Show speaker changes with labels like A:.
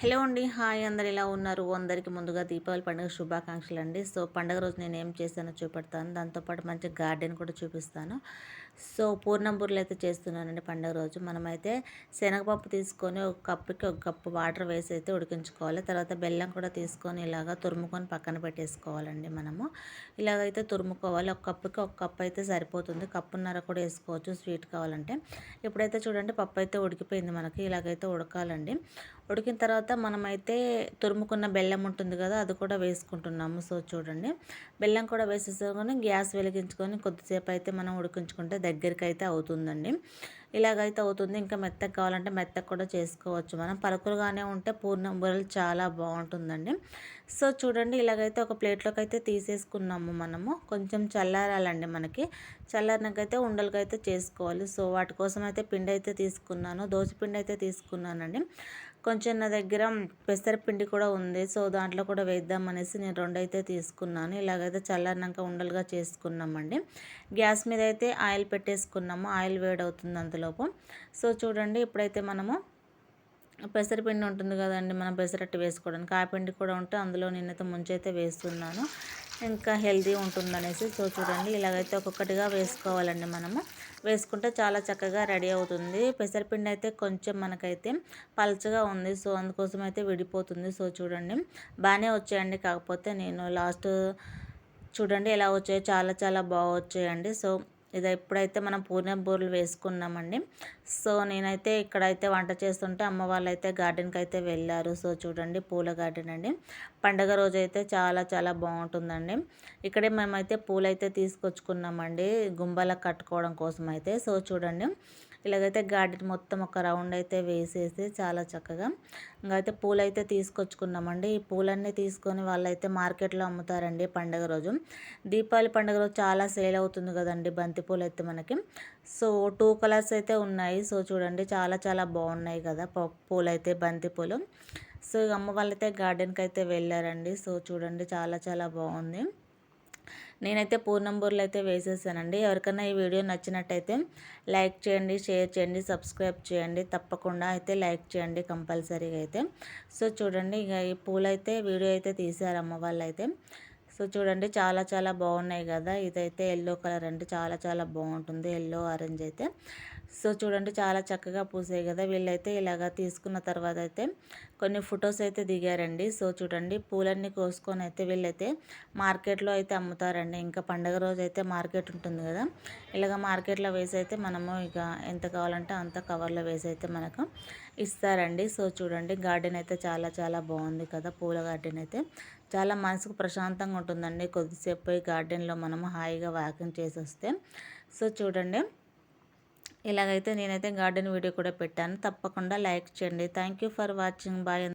A: Hello అండి hi అందరు ఎలా ఉన్నారు? అందరికీ ముందుగా దీపావళి పండుగ శుభాకాంక్షలు అండి సో పండుగ రోజు నేను ఏం చేశానో చూపెడతాను. దాంతోపాటు మంచి గార్డెన్ కూడా చూపిస్తాను. సో పూర్ణం బూరెలు అయితే చేస్తున్నానండి పండుగ రోజు. మనమైతే శనగపప్పు తీసుకొని ఒక కప్పుకి ఒక కప్పు వాటర్ వేసి అయితే ఉడికించుకోవాలి. తర్వాత బెల్లం కూడా తీసుకొని ఇలాగ తురుముకొని పక్కన పెట్టేసుకోవాలండి మనము. ఇలాగైతే తురుముకోవాలి. ఒక కప్పుకి ఒక కప్పు అయితే సరిపోతుంది. కప్పున్నర కూడా వేసుకోవచ్చు. స్వీట్ కావాలంటే. ఇప్పుడైతే చూడండి పప్పు అయితే ఉడికిపోయింది మనకి. ఇలాగైతే ఉడకాలండి. ఉడికిన తర్వాత మనమైతే తురుముకున్న బెల్లం ఉంటుంది కదా అది కూడా వేసుకుంటున్నాము. సో చూడండి. బెల్లం కూడా వేసేసుకొని గ్యాస్ వెలిగించుకొని కొద్దిసేపు అయితే మనం ఉడికించుకుంటే దగ్గరికి అయితే అవుతుందండి. ఇలాగైతే అవుతుంది. ఇంకా మెత్తగా కావాలంటే మెత్తగా కూడా చేసుకోవచ్చు మనం. పలుకులుగానే ఉంటే పూర్ణం బుర్రలు చాలా బాగుంటుందండి. సో చూడండి ఇలాగైతే ఒక ప్లేట్లోకి అయితే తీసేసుకున్నాము మనము. కొంచెం చల్లారాలండి మనకి. చల్లారినాకైతే ఉండలకైతే చేసుకోవాలి. సో వాటి కోసం అయితే పిండి అయితే తీసుకున్నాను. దోశ పిండి అయితే తీసుకున్నానండి. కొంచెం నా దగ్గర పెసరపిండి కూడా ఉంది. సో దాంట్లో కూడా వేద్దాం అనేసి నేను రెండైతే తీసుకున్నాను. ఇలాగైతే చల్లారినాక ఉండలుగా చేసుకున్నామండి. గ్యాస్ మీద అయితే ఆయిల్ పెట్టేసుకున్నాము. ఆయిల్ వేడవుతుంది అంతలోపు. సో చూడండి ఇప్పుడైతే మనము పెసరపిండి ఉంటుంది కదండి మనం పెసరట్టు వేసుకోవడానికి. ఆ పిండి కూడా ఉంటే అందులో నేనైతే ముంచైతే వేస్తున్నాను. ఇంకా హెల్తీ ఉంటుందనేసి. సో చూడండి ఇలాగైతే ఒక్కొక్కటిగా వేసుకోవాలండి మనము. వేసుకుంటే చాలా చక్కగా రెడీ అవుతుంది. పెసరపిండి అయితే కొంచెం మనకైతే పలచగా ఉంది. సో అందుకోసం అయితే విడిపోతుంది. సో చూడండి. బాగానే వచ్చాయండి. కాకపోతే నేను లాస్ట్ చూడండి ఎలా వచ్చాయో. చాలా చాలా బాగా వచ్చాయండి. సో ఇది ఎప్పుడైతే మనం పూర్ణం బూరెలు వేసుకున్నామండి. సో నేనైతే ఇక్కడైతే వంట చేస్తుంటే అమ్మ వాళ్ళైతే గార్డెన్కి అయితే వెళ్ళారు. సో చూడండి పూల గార్డెన్ అండి. పండగ రోజు అయితే చాలా చాలా బాగుంటుందండి. ఇక్కడే మేమైతే పూలైతే తీసుకొచ్చుకున్నామండి. గుంబలకు కట్టుకోవడం కోసం అయితే సో చూడండి. ఇలాగైతే గార్డెన్ మొత్తం ఒక రౌండ్ అయితే వేసేసి చాలా చక్కగా ఇంకైతే పూలు అయితే తీసుకొచ్చుకున్నామండి. ఈ పూలన్నీ తీసుకొని వాళ్ళైతే మార్కెట్లో అమ్ముతారండి పండగ రోజు. దీపావళి పండుగ రోజు చాలా సేల్ అవుతుంది కదండి బంతి పూలు అయితే మనకి. సో టూ కలర్స్ అయితే ఉన్నాయి. సో చూడండి చాలా చాలా బాగున్నాయి కదా పూలు అయితే బంతి పూలు. సో అమ్మ వాళ్ళైతే గార్డెన్కి అయితే వెళ్ళారండి. సో చూడండి చాలా చాలా బాగుంది. నేనైతే పూర్ణం బూరెలు అయితే వేసేసానండి. ఎవరికైనా ఈ వీడియో నచ్చినట్టయితే లైక్ చేయండి షేర్ చేయండి సబ్స్క్రైబ్ చేయండి. తప్పకుండా అయితే లైక్ చేయండి కంపల్సరీగా అయితే. సో చూడండి ఇక ఈ పూలైతే వీడియో అయితే తీసారు అమ్మ వాళ్ళు అయితే సో చూడండి చాలా చాలా బాగున్నాయి కదా. ఇదైతే ఎల్లో కలర్ అంటే చాలా చాలా బాగుంటుంది. ఎల్లో ఆరెంజ్ అయితే. సో చూడండి చాలా చక్కగా పూసాయి కదా. వీళ్ళైతే ఇలాగ తీసుకున్న తర్వాత అయితే కొన్ని ఫొటోస్ అయితే దిగారండి. సో చూడండి పూలన్నీ కోసుకొని అయితే వీళ్ళైతే మార్కెట్లో అయితే అమ్ముతారండి. ఇంకా పండగ రోజు అయితే మార్కెట్ ఉంటుంది కదా. ఇలాగ మార్కెట్లో వేసి అయితే మనము ఇక ఎంత కావాలంటే అంత కవర్లో వేసి అయితే మనకు ఇస్తారండి. సో చూడండి గార్డెన్ అయితే చాలా చాలా బాగుంది కదా. పూల గార్డెన్ అయితే. చాలా మనసుకు ప్రశాంతంగా ఉంటుందండి. కొద్దిసేపు పోయి గార్డెన్లో మనం హాయిగా వాకింగ్ చేసి వస్తే సో చూడండి. ఇలాగైతే నేనైతే గార్డెన్ వీడియో కూడా పెట్టాను. తప్పకుండా లైక్ చేయండి. Thank you for watching. Bye